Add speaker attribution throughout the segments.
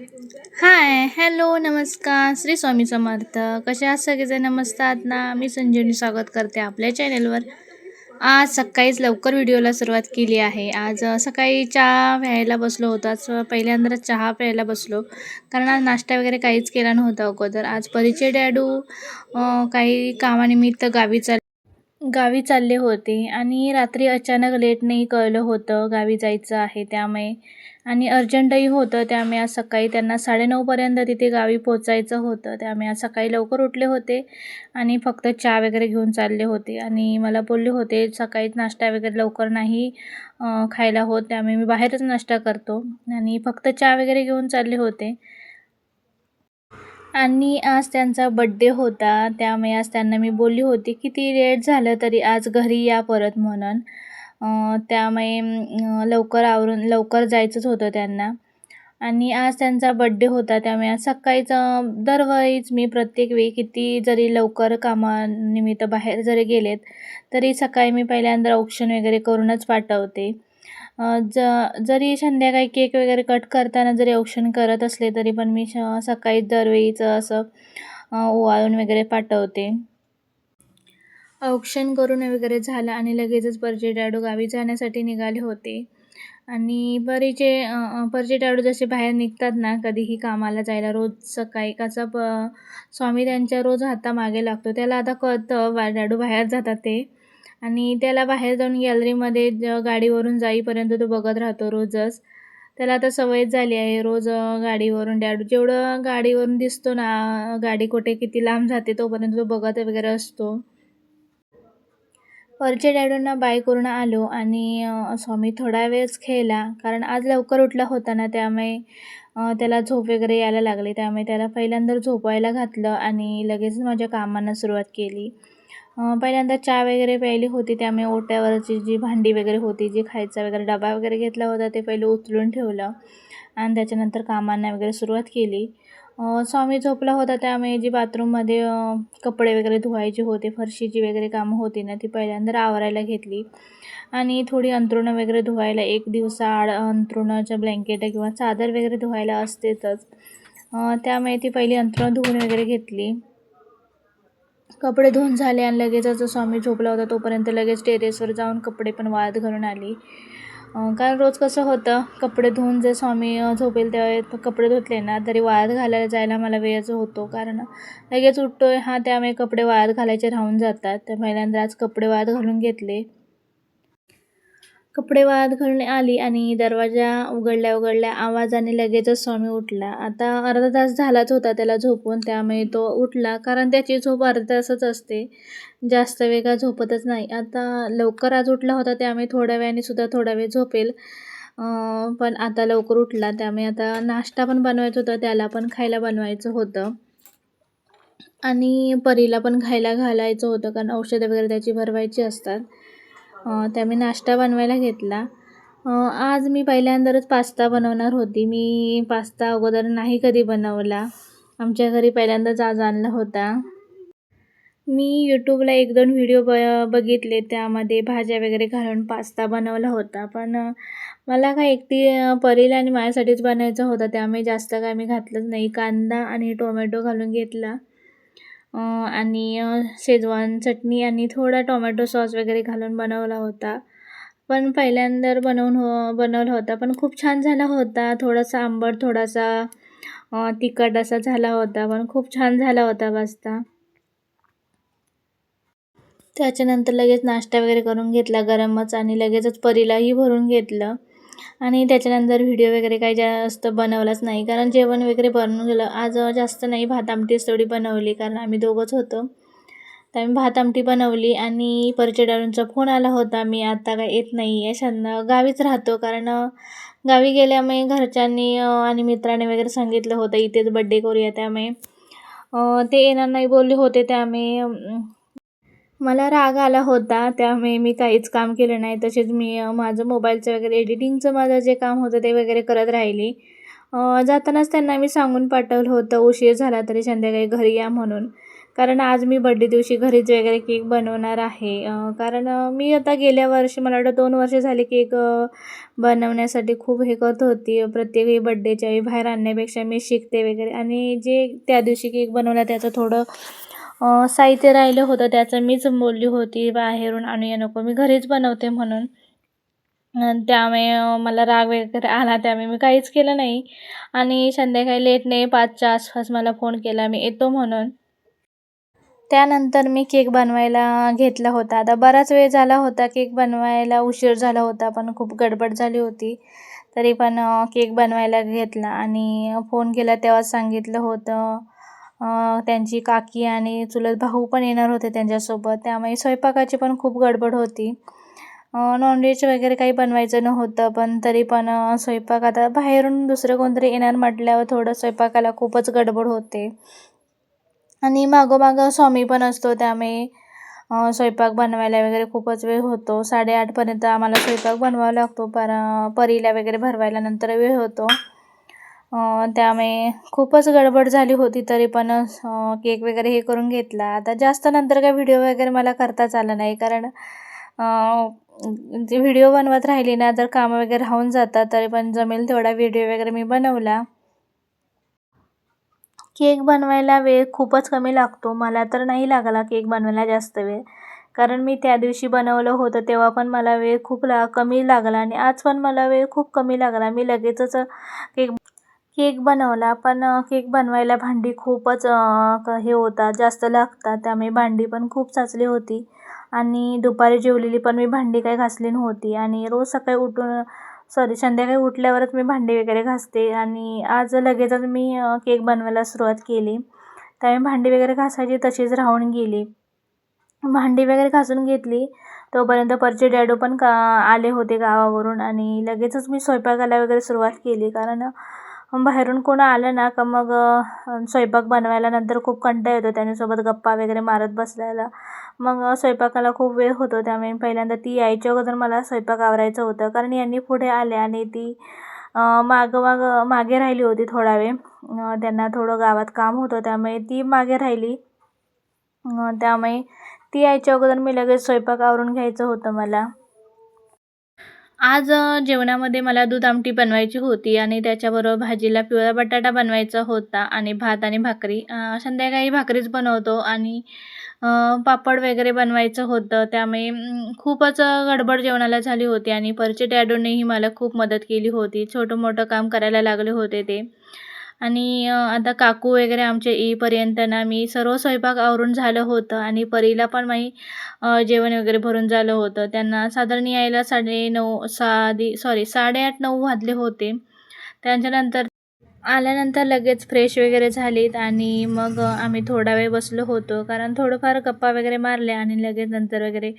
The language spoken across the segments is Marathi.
Speaker 1: हाय हॅलो नमस्कार. श्री स्वामी समर्थ. कसे आहात सगळेजण? नमस्कार ना? मी संजीवनी स्वागत करते आपल्या चॅनेलवर आज सकाळीच लवकर व्हिडिओला सुरुवात केली आहे. आज सकाळी चहा प्यायला बसलो होतो. आज पहिल्यांदा चहा प्यायला बसलो. कारण आज नाश्ता वगैरे काहीच केला नव्हता अगोदर. आज परिचय डॅडू काही कामानिमित्त गावी चाल गावी चालले होते आणि रात्री अचानक लेट नाही कळलं होतं गावी जायचं आहे त्यामुळे. आणि अर्जंटही होतं त्यामुळे आज सकाळी त्यांना साडेनऊपर्यंत तिथे गावी पोचायचं होतं. त्यामुळे आज सकाळी लवकर उठले होते आणि फक्त चहा वगैरे घेऊन चालले होते. आणि मला बोलले होते सकाळीच नाश्ता वगैरे लवकर नाही खायला होत त्यामुळे मी बाहेरच नाश्ता करतो. आणि फक्त चहा वगैरे घेऊन चालले होते. आणि आज त्यांचा बड्डे होता. त्यामुळे आज त्यांना मी बोलली होती किती लेट झालं तरी आज घरी या परत म्हणून. त्यामुळे लवकर आवरून लवकर जायचंच होतं त्यांना. आणि आज त्यांचा बड्डे होता त्यामुळे आज सकाळीच दरवेळीच मी प्रत्येक वेळी किती जरी लवकर कामानिमित्त बाहेर जरी गेलेत तरी सकाळी मी पहिल्यांदा औक्षण वगैरे करूनच पाठवते. ज जरी संध्याकाळी केक वगैरे कट करताना जरी औक्षण करत असले तरी पण मी श सकाळी दरवेळीचं असं ओवाळून वगैरे पाठवते. औक्षण करून वगैरे झालं आणि लगेचच परजे डॅडू गावी जाण्यासाठी निघाले होते. आणि बरेचे परजे डॅडू जसे बाहेर निघतात ना कधीही कामाला जायला रोज सकाळी कसा प स्वामी त्यांच्या रोज हातामागे लागतो. त्याला आता कळतं डाडू बाहेर जातात ते. आणि त्याला बाहेर जाऊन गॅलरीमध्ये ज गाडीवरून जाईपर्यंत तो बघत राहतो रोजच. त्याला आता सवयच झाली आहे रोज गाडीवरून डॅडू जेवढं गाडीवरून दिसतो ना गाडी कुठे किती लांब जाते तोपर्यंत तो बघत वगैरे असतो. परचे डॅडूंना बाय करून आलो आणि स्वामी थोडा वेळच खेळला कारण आज लवकर उठला होता ना त्यामुळे त्याला झोप वगैरे यायला लागली. त्यामुळे त्याला पहिल्यांदा झोपायला घातलं आणि लगेच माझ्या कामांना सुरुवात केली. पहिल्यांदा चहा वगैरे प्यायली होती त्यामुळे ओट्यावरची जी भांडी वगैरे होती जी खायचा वगैरे डबा वगैरे घेतला होता ते पहिले उचलून ठेवलं. आणि त्याच्यानंतर कामांना वगैरे सुरुवात केली. स्वामी झोपला होता त्यामुळे जी बाथरूममध्ये कपडे वगैरे धुवायचे होते फरशीची वगैरे कामं होती ना ती पहिल्यांदा आवरायला घेतली. आणि थोडी अंथरुणं वगैरे धुवायला एक दिवसाआड अंथरुणाच्या ब्लँकेट किंवा चादर वगैरे धुवायला असतेतच. त्यामुळे ती पहिली अंथरुणं धुवून वगैरे घेतली. कपडे धुवून झाले आणि लगेचच स्वामी झोपला होता तोपर्यंत लगेच टेरेसवर जाऊन कपडे पण वाळत घालून आली. कारण रोज कसं होतं कपडे धुवून जे स्वामी झोपेल तेव्हा कपडे धुतले ना तरी वाळत घालायला जायला मला वेळच होतो. कारण लगेच उठतोय हा त्यामुळे कपडे वाळत घालायचे राहून जातात. तर पहिल्यांदा आज कपडे वाळत घालून घेतले. कपडे वाळत घालून आली आणि दरवाजा उघडल्या उघडल्या आवाजाने लगेचच स्वामी उठला. आता अर्धा तास झालाच होता त्याला झोपून त्यामुळे तो उठला कारण त्याची झोप अर्धा तासच असते. जास्त वेगा झोपतच नाही. आता लवकर आज उठला होता त्यामुळे थोड्या वेळाने सुद्धा थोडा वेळ झोपेल. पण आता लवकर उठला त्यामुळे आता नाश्ता पण बनवायचा होता त्याला पण खायला बनवायचं होतं. आणि परीला पण खायला घालायचं होतं कारण औषधं वगैरे त्याची भरवायची असतात. त्या मी नाश्ता बनवायला घेतला. आज मी पहिल्यांदाच पास्ता बनवणार होती. मी पास्ता अगोदर नाही कधी बनवला. आमच्या घरी पहिल्यांदाच आज आणला होता. मी यूट्यूबला एक दोन व्हिडिओ ब बघितले. त्यामध्ये भाज्या वगैरे घालून पास्ता बनवला होता. पण मला काय एकटी अं, परीला आणि माझ्यासाठीच बनायचा होता. त्यामुळे जास्त काय मी घातलंच नाही. कांदा आणि टोमॅटो घालून घेतला. आणि शेजवान चटणी आणि थोडा टोमॅटो सॉस वगैरे घालून बनवला होता. पण पहिल्यांदा बनवून हो बनवला होता. पण खूप छान झाला होता. थोडासा आंबट थोडासा तिखट असा झाला होता. पण खूप छान झाला होता पास्ता. त्याच्यानंतर लगेच नाश्ता वगैरे करून घेतला. गरमच आणि लगेचच परीलाही भरून घेतलं. आणि त्याच्यानंतर व्हिडिओ वगैरे काही जास्त बनवलाच नाही. कारण जेवण वगैरे बनवून गेलं आज जास्त नाही भात आमटीच थोडी बनवली कारण आम्ही दोघंच होतो. तर आम्ही भात आमटी बनवली आणि परचे डाळूंचा फोन आला होता मी आता काय येत नाही. आहे शन गावीच राहतो कारण गावी गेल्यामुळे घरच्यांनी आणि मित्राने वगैरे सांगितलं होतं इथेच बड्डे करूया त्यामुळे. ते येणार नाही बोलले होते त्यामुळे मला राग आला होता त्यामुळे मी काहीच काम केलं नाही. तसेच मी माझं मोबाईलचं वगैरे एडिटिंगचं माझं जे काम होतं ते वगैरे करत राहिली. जातानाच त्यांना मी सांगून पाठवलं होतं उशीर झाला तरी संध्याकाळी घरी या म्हणून. कारण आज मी बड्डे दिवशी घरीच वगैरे केक बनवणार आहे. कारण मी आता गेल्या वर्षी मला वाटतं दोन वर्ष झाले केक बनवण्यासाठी खूप हे करत होती. प्रत्येक वेळी बड्डेच्या वेळी बाहेर आणण्यापेक्षा मी शिकते वगैरे. आणि जे त्या दिवशी केक बनवला त्याचं थोडं साहित्य राहिलं होतं त्याचं मीच बोलली होती बाहेरून आणूया नको मी घरीच बनवते म्हणून. त्यामुळे मला राग वगैरे आला त्यामुळे मी काहीच केलं नाही. आणि संध्याकाळी लेट नाही पाचच्या आसपास मला फोन केला मी येतो म्हणून. त्यानंतर मी केक बनवायला घेतला होता. आता बराच वेळ झाला होता केक बनवायला उशीर झाला होता पण खूप गडबड झाली होती. तरी पण केक बनवायला घेतला आणि फोन केला तेव्हा सांगितलं होतं. त्यांची काकी आणि चुलत भाऊ पण येणार होते त्यांच्यासोबत. त्यामुळे स्वयंपाकाची पण खूप गडबड होती. नॉनव्हेज वगैरे काही बनवायचं नव्हतं पण तरी पण स्वयंपाक आता बाहेरून दुसरं कोणतरी येणार म्हटल्यावर थोडं स्वयंपाकाला खूपच गडबड होते. आणि मागोमागं स्वामी पण असतो त्यामुळे स्वयंपाक बनवायला वगैरे खूपच वेळ होतो. साडेआठपर्यंत आम्हाला स्वयंपाक बनवावा लागतो पर परीला वगैरे भरवायला नंतर वेळ होतो. त्यामुळे खूपच गडबड झाली होती तरी पण केक वगैरे हे करून घेतला. आता जास्त नंतर काय व्हिडिओ वगैरे मला करताच आला नाही कारण जे व्हिडिओ बनवत राहिली ना जर कामं वगैरे राहून जातात तरी पण जमेल तेवढा व्हिडिओ वगैरे मी बनवला. केक बनवायला वेळ खूपच कमी लागतो. मला तर नाही लागला केक बनवायला जास्त वेळ. कारण मी त्या दिवशी बनवलं होतं तेव्हा पण मला वेळ खूप ला कमी लागला आणि आज पण मला वेळ खूप कमी लागला. मी लगेचच केक केक बनवला पण केक बनवायला भांडी खूपच क- हे होतात जास्त लागतात. त्यामुळे भांडी पण खूप साचली होती. आणि दुपारी जेवलेली पण मी भांडी काही घासली नव्हती. आणि रोज सकाळी उठून सॉरी संध्याकाळी उठल्यावरच मी भांडी वगैरे घासते. आणि आज लगेचच मी केक बनवायला सुरुवात केली. त्यामुळे भांडी वगैरे घासायची तशीच राहून गेली. भांडी वगैरे घासून घेतली. तोपर्यंत परचे डॅडू पण का आले होते गावावरून. आणि लगेचच मी स्वयंपाकाला वगैरे सुरुवात केली. कारण बाहेरून कोण आलं ना का मग स्वयंपाक बनवायला नंतर खूप कंटाळा येतो त्यांच्यासोबत गप्पा वगैरे मारत बसल्याला मग स्वयंपाकाला खूप वेळ होतो त्यामुळे पहिल्यांदा ती यायच्या अगोदर मला स्वयंपाक आवरायचं होतं. कारण यांनी पुढे आले आणि ती मागं मागं मागे राहिली होती थोडा वेळ. त्यांना थोडं गावात काम होतं त्यामुळे ती मागे राहिली. त्यामुळे ती यायच्या अगोदर मी लगेच स्वयंपाक आवरून घ्यायचं होतं मला. आज जेवणामध्ये मला दूध आमटी बनवायची होती आणि त्याच्याबरोबर भाजीला पिवळा बटाटा बनवायचा होता आणि भात आणि भाकरी. संध्याकाळी भाकरीच बनवतो आणि पापड वगैरे बनवायचं होतं. त्यामुळे खूपच गडबड जेवणाला झाली होती आणि परचे डॅडोनेही मला खूप मदत केली होती. छोटं मोठं काम करायला लागले होते ते. आणि आता काकू वगैरे आमचे येईपर्यंत ना मी सर्व स्वयंपाक आवरून झालं होतं आणि परीला पण माही जेवण वगैरे भरून झालं होतं. त्यांना साधारण यायला साडे नऊ साधी सॉरी साडेआठ नऊ वाजले होते. त्यांच्यानंतर आल्यानंतर लगेच फ्रेश वगैरे झालीत आणि मग आम्ही थोडा वेळ बसलो होतो. कारण थोडंफार गप्पा वगैरे मारल्या आणि लगेच नंतर वगैरे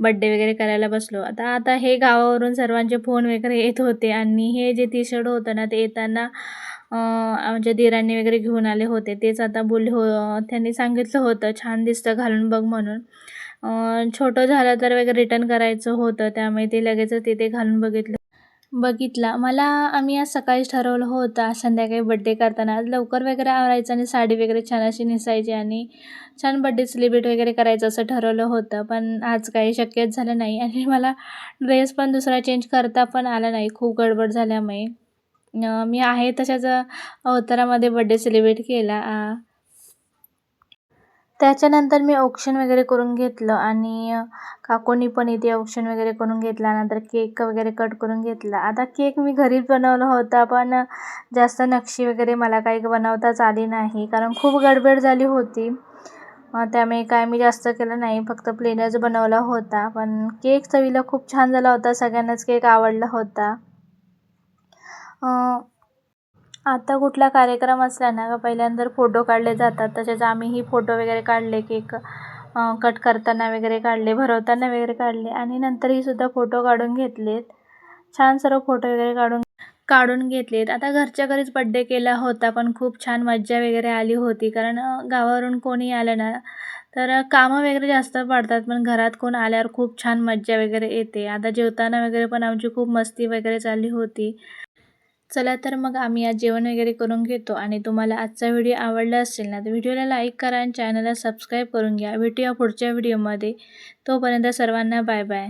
Speaker 1: बड्डे वगैरे करायला बसलो. आता आता हे गावावरून सर्वांचे फोन वगैरे येत होते आणि हे जे टी शर्ट होतं ना ते येताना आमच्या दिरांनी वगैरे घेऊन आले होते. तेच आता बोलले हो त्यांनी सांगितलं होतं छान दिसतं घालून बघ म्हणून. छोटं झालं तर वगैरे रिटर्न करायचं होतं त्यामुळे ते लगेचच तिथे घालून बघितलं. बघितला. मला आम्ही आज सकाळीच ठरवलं होतं आज संध्याकाळी बड्डे करताना. आज लवकर वगैरे आवरायचं आणि साडी वगैरे छान अशी नेसायची आणि छान बड्डे सेलिब्रेट वगैरे करायचं असं ठरवलं होतं. पण आज काही शक्यच झालं नाही आणि मला ड्रेस पण दुसरा चेंज करता पण आला नाही. खूप गडबड झाल्यामुळे. मी आहे तशाच अवतारामध्ये बड्डे सेलिब्रेट केला. त्याच्यानंतर मी औक्षण वगैरे करून घेतलं आणि काकोनी पण इथे औक्षण वगैरे करून घेतला. नंतर केक वगैरे कट करून घेतला. आता केक मी घरीच बनवला होता पण जास्त नक्षी वगैरे मला काही बनवताच आली नाही. कारण खूप गडबड झाली होती. त्यामुळे काय मी जास्त केलं नाही. फक्त प्लेनच बनवला होता. पण केक चवीला खूप छान झाला होता. सगळ्यांनाच केक आवडला होता. आता कुठला कार्यक्रम असला ना का पहिल्यांदा फोटो काढले जातात तसेच आम्हीही फोटो वगैरे काढले केक कट करताना वगैरे काढले भरवताना वगैरे काढले आणि नंतरही सुद्धा फोटो काढून घेतलेत. छान सर्व फोटो वगैरे काढून काढून घेतलेत. आता घरच्या घरीच बड्डे केला होता पण खूप छान मज्जा वगैरे आली होती कारण गावावरून कोणी आलं ना तर कामं वगैरे जास्त पडतात पण घरात कोण आल्यावर खूप छान मज्जा वगैरे येते. आता जेवताना वगैरे पण आमची खूप मस्ती वगैरे चालली होती. चला तर मग आम्ही आज जेवण वगैरे करून घेतो आणि तुम्हाला आजचा व्हिडिओ आवडला असेल ना तर व्हिडिओला लाईक करा आणि चॅनलला सबस्क्राईब करून घ्या. भेटूया पुढच्या व्हिडिओमध्ये. तोपर्यंत सर्वांना बाय बाय.